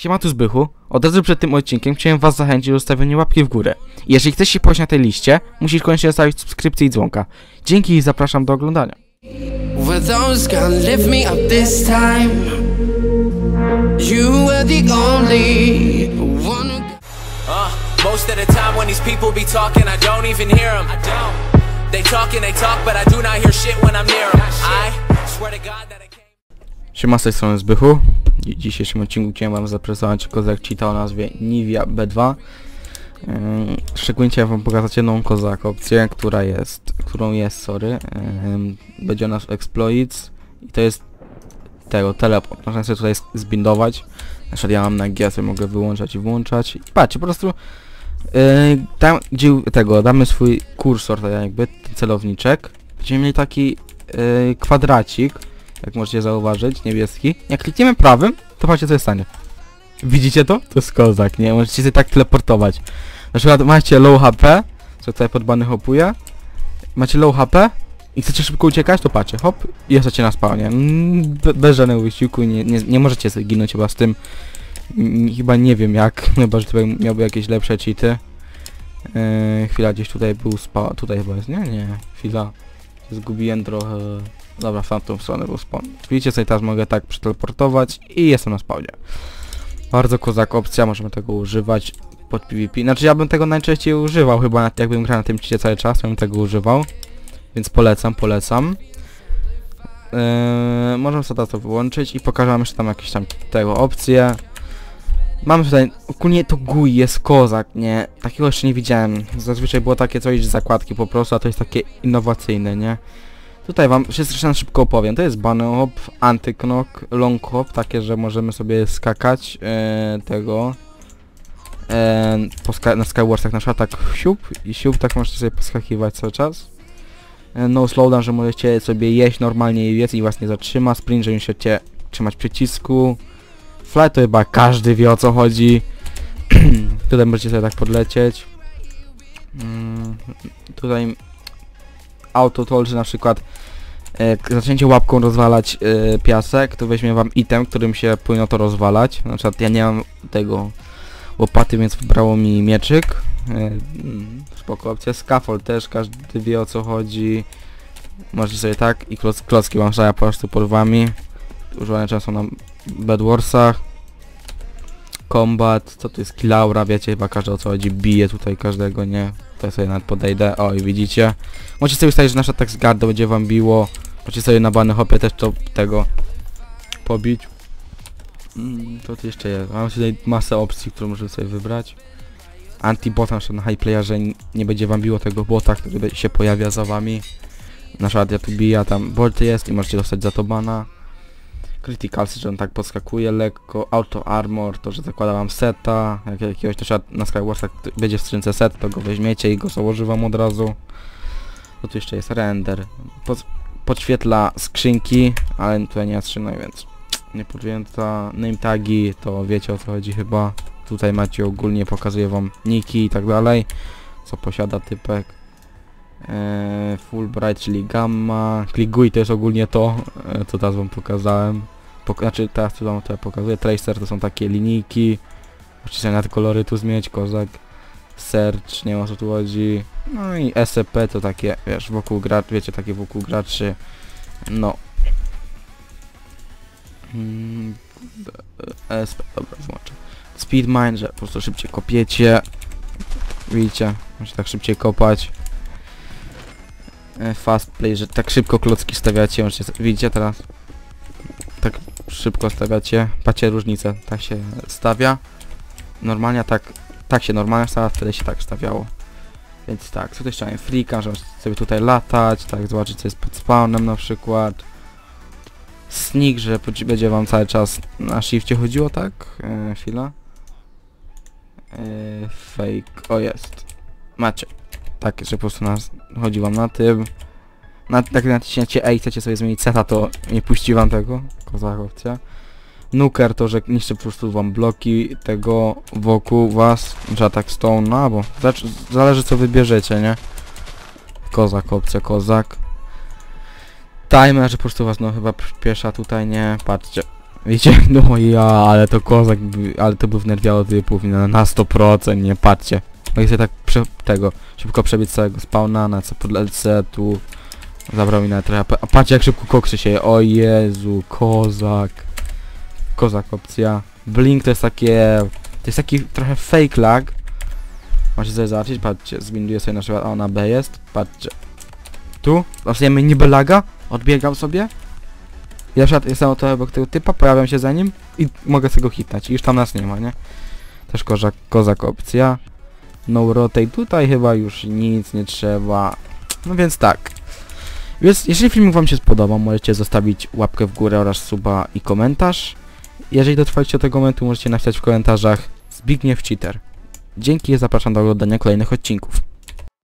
Siema tu Zbychu. Od razu przed tym odcinkiem chciałem was zachęcić do zostawienia łapki w górę. Jeżeli chcesz się pojawić na tej liście, musisz koniecznie zostawić subskrypcję i dzwonka. Dzięki i zapraszam do oglądania. Were those gonna lift me up this time? You were the only one who. Uh, most of the time when these people be talking, I don't even hear them. I don't. They talk and they talk, but I do not hear shit when I'm near them. I swear to God that I can't. Siema z tej strony Zbychu. W dzisiejszym odcinku chciałem wam zaprezentować kozak cheata o nazwie Nivea B2. Ym, Szczególnie wam pokazać jedną kozak opcję, która jest, którą jest, sorry. Będzie ona z exploits i to jest tego, teleport. Można sobie tutaj zbindować. Na ja mam na G, sobie mogę wyłączać i włączać. I patrzcie, po prostu yy, tam, gdzie tego, damy swój kursor, tak jakby, celowniczek. Będziemy mieli taki yy, kwadracik, jak możecie zauważyć, niebieski. Jak klikniemy prawym, to patrzcie co się stanie. Widzicie to? To jest kozak, nie? Możecie się tak teleportować. Na przykład macie low HP, co tutaj pod bany hopuje. Macie low HP i chcecie szybko uciekać, to patrzcie, hop, i jesteście na spawnie. Mm, be- bez żadnego wysiłku, nie, nie, nie możecie sobie ginąć chyba z tym. Mm, Chyba nie wiem jak, chyba że tutaj miałby jakieś lepsze cheaty. Yy, chwila, gdzieś tutaj był spa, tutaj chyba jest, nie? Nie, chwila. Zgubiłem trochę... Dobra, w tamtą stronę był spawn. Widzicie, sobie teraz mogę tak przeteleportować i jestem na spawnie. Bardzo kozak opcja, możemy tego używać pod PvP. Znaczy ja bym tego najczęściej używał, chyba jakbym grał na tym cicie cały czas, bym tego używał. Więc polecam, polecam. Yy, możemy sobie to wyłączyć i pokażę wam jeszcze tam jakieś tam tego opcje. Mamy tutaj, ogólnie to GUI jest kozak, nie? Takiego jeszcze nie widziałem. Zazwyczaj było takie coś z zakładki po prostu, a to jest takie innowacyjne, nie? Tutaj wam wszystko szybko opowiem. To jest bunny hop, anty-knock, long hop, takie, że możemy sobie skakać e, tego e, po ska na Skywarsach na przykład tak siup i siup, tak możecie sobie poskakiwać cały czas. E, no slowdown, że możecie sobie jeść normalnie i jeść i was nie zatrzyma. Sprint, że musicie trzymać przycisku. Fly to chyba każdy wie o co chodzi. tutaj możecie sobie tak podlecieć. Mm, tutaj auto toll, że na przykład e, zaczniecie łapką rozwalać e, piasek, to weźmie wam item, którym się powinno to rozwalać. Na przykład ja nie mam tego łopaty, więc wybrało mi mieczyk. Mm, spoko opcja. Scaffold też, każdy wie o co chodzi. Możecie sobie tak i kloc, klocki wam stają po prostu pod wami. Używane często na Bedwarsach. Combat, co to jest Kilaura, wiecie chyba każdy o co chodzi, bije tutaj każdego, nie? To sobie nawet podejdę, o i widzicie. Możecie sobie ustawić, że nasza tak z gardą będzie wam biło. Możecie sobie na bany hopie też to tego pobić. Mm, to jeszcze jest. Mam tutaj masę opcji, które możemy sobie wybrać. Anti-bot na przykład na high playerze nie będzie wam biło tego bota, który się pojawia za wami. Na przykład ja tu bija, tam bot jest i możecie dostać za to bana. Criticalsy, że on tak podskakuje lekko, auto armor, to że zakłada wam seta, jak jakiegoś też na Skywarsach będzie w skrzynce set, to go weźmiecie i go założy wam od razu. To tu jeszcze jest render. Pod, podświetla skrzynki, ale tutaj nie ma skrzynek, więc nie podjęta. Name tagi, to wiecie o co chodzi chyba. Tutaj macie ogólnie, pokazuje wam niki i tak dalej, co posiada typek. Eee, Fulbright, czyli gamma. Kliguj to jest ogólnie to, e, co teraz wam pokazałem. Pok znaczy teraz co wam tutaj pokazuję. Tracer to są takie linijki. Nawet kolory tu zmieniać, kozak. Search, nie wiem o co tu chodzi. No i SCP to takie, wiesz, wokół graczy, wiecie, takie wokół graczy. No. Mm, e, SP, dobra, włączę. Speedmine, że po prostu szybciej kopiecie. Widzicie, możecie tak szybciej kopać. E, Fast play, że tak szybko klocki stawiacie, możecie, s- widzicie teraz? Tak szybko stawiacie, patrzcie różnicę, tak się stawia. Normalnie tak, tak się normalnie stawia, wtedy się tak stawiało. Więc tak, co jeszcze mamy? Freaka, że sobie tutaj latać, tak, zobaczyć co jest pod spawnem na przykład. Sneak, że będzie wam cały czas na shifcie chodziło, tak? E, chwila. E, fake, o jest. Macie. Tak, że po prostu nas, chodzi wam na tym. Na, tak naciśniecie A i chcecie sobie zmienić seta, to nie puści wam tego. Kozak opcja. Nuker to, że niszczy po prostu wam bloki tego wokół was. Że tak stone, no bo zależy co wybierzecie, nie? Kozak opcja, kozak. Timer, że po prostu was no chyba przyspiesza tutaj, nie? Patrzcie. Wiecie, no ja, ale to kozak, ale to był wnerwiało typów na, na 100%, nie patrzcie. Mogę sobie tak prze, tego, szybko przebiec całego spawna, na co podlecę, tu zabrał mi na trochę, a patrzcie jak szybko koksy się, o Jezu, kozak. Kozak opcja. Blink to jest takie, to jest taki trochę fake lag. Możecie sobie zobaczyć, patrzcie, zwinduję sobie na przykład, o na B jest, patrzcie. Tu, dostajemy niby laga, odbiegam sobie, ja na przykład jestem oto obok tego typa, pojawiam się za nim i mogę sobie go hitnąć. I już tam nas nie ma, nie? Też kozak, kozak opcja. No rotate, tutaj chyba już nic nie trzeba. No więc tak. Więc jeżeli filmik wam się spodobał, możecie zostawić łapkę w górę oraz suba i komentarz. Jeżeli dotrwaliście do tego momentu, możecie napisać w komentarzach Zbigniew Cheater. Dzięki i zapraszam do oglądania kolejnych odcinków.